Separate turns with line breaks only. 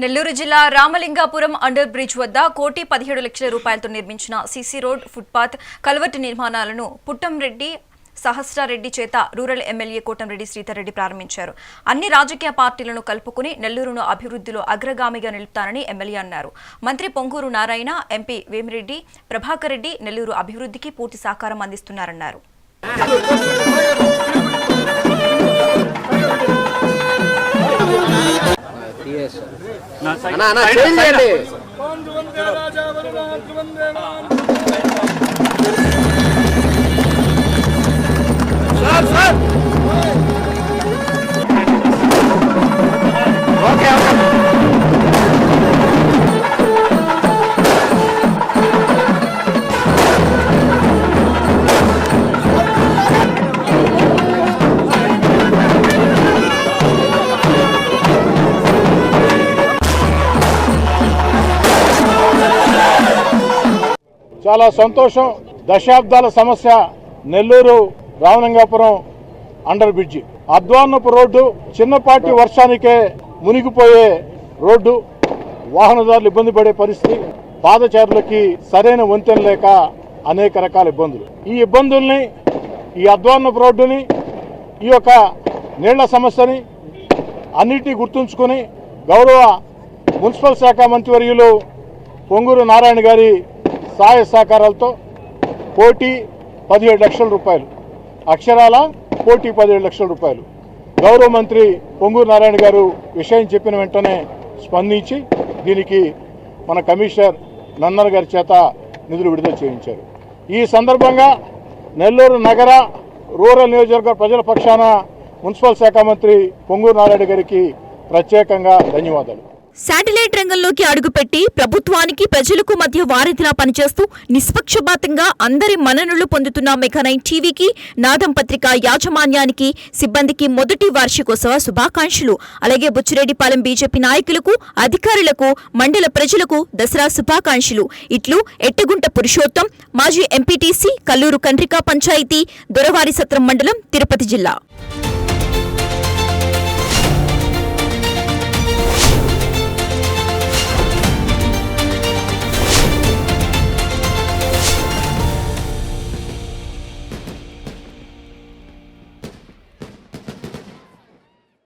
నెల్లూరు జిల్లా Ramalingapuram under bridge వద్ద కోటి పదిహేడు లక్షల రూపాయలతో నిర్మించిన సీసీ రోడ్ ఫుట్పాత్ కల్వర్టు నిర్మాణాలను పుట్టంరెడ్డి సహస్రారెడ్డి చేత రూరల్ ఎమ్మెల్యే కోటంరెడ్డి శ్రీధర్రెడ్డి ప్రారంభించారు. అన్ని రాజకీయ పార్టీలను కలుపుకుని నెల్లూరును అభివృద్ధిలో అగ్రగామిగా నిలుపుతానని ఎమ్మెల్యే అన్నారు. మంత్రి పొంగూరు నారాయణ ఎంపీ వేమిరెడ్డి ప్రభాకర్ రెడ్డి నెల్లూరు అభివృద్ధికి పూర్తి సహకారం అందిస్తున్నారన్నారు.
అన్న అన్న చేయండి
చాలా సంతోషం. దశాబ్దాల సమస్య నెల్లూరు రామలింగాపురం అండర్ బ్రిడ్జి. అద్వాన్నపు రోడ్డు చిన్నపాటి వర్షానికే మునిగిపోయే రోడ్డు. వాహనదారులు ఇబ్బంది పడే పరిస్థితి. పాదచారులకి సరైన వంతెన లేక అనేక రకాల ఇబ్బందులు. ఈ ఇబ్బందుల్ని ఈ అద్వాన్నపు రోడ్డుని ఈ యొక్క నీళ్ళ సమస్యని అన్నిటినీ గుర్తుంచుకొని గౌరవ మున్సిపల్ శాఖ మంత్రివర్యులు పొంగూరు నారాయణ గారి సహాయ సహకారాలతో కోటి పదిహేడు లక్షల రూపాయలు. అక్షరాల కోటి పదిహేడు లక్షల రూపాయలు. గౌరవ మంత్రి పొంగూరు నారాయణ గారు విషయం చెప్పిన వెంటనే స్పందించి దీనికి మన కమిషనర్ నన్నర్ గారి చేత నిధులు విడుదల చేయించారు. ఈ సందర్భంగా నెల్లూరు నగర రూరల్ నియోజకవర్గ ప్రజల పక్షాన మున్సిపల్ శాఖ మంత్రి పొంగూరు నారాయణ గారికి ప్రత్యేకంగా ధన్యవాదాలు.
శాటిలైట్ రంగంలోకి అడుగుపెట్టి ప్రభుత్వానికి ప్రజలకు మధ్య వారధిలా పనిచేస్తూ నిష్పక్షపాతంగా అందరి మన్ననలు పొందుతున్న మెకానైన్ టీవీకి నాదం పత్రిక యాజమాన్యానికి సిబ్బందికి మొదటి వార్షికోత్సవ శుభాకాంక్షలు. అలాగే బుచ్చిరెడ్డిపాలెం బీజేపీ నాయకులకు అధికారులకు మండల ప్రజలకు దసరా శుభాకాంక్షలు. ఇట్లు ఎట్టగుంట పురుషోత్తం మాజీ ఎంపీటీసీ కల్లూరు కండ్రికా పంచాయతీ దొరవారి సత్రం మండలం తిరుపతి జిల్లా.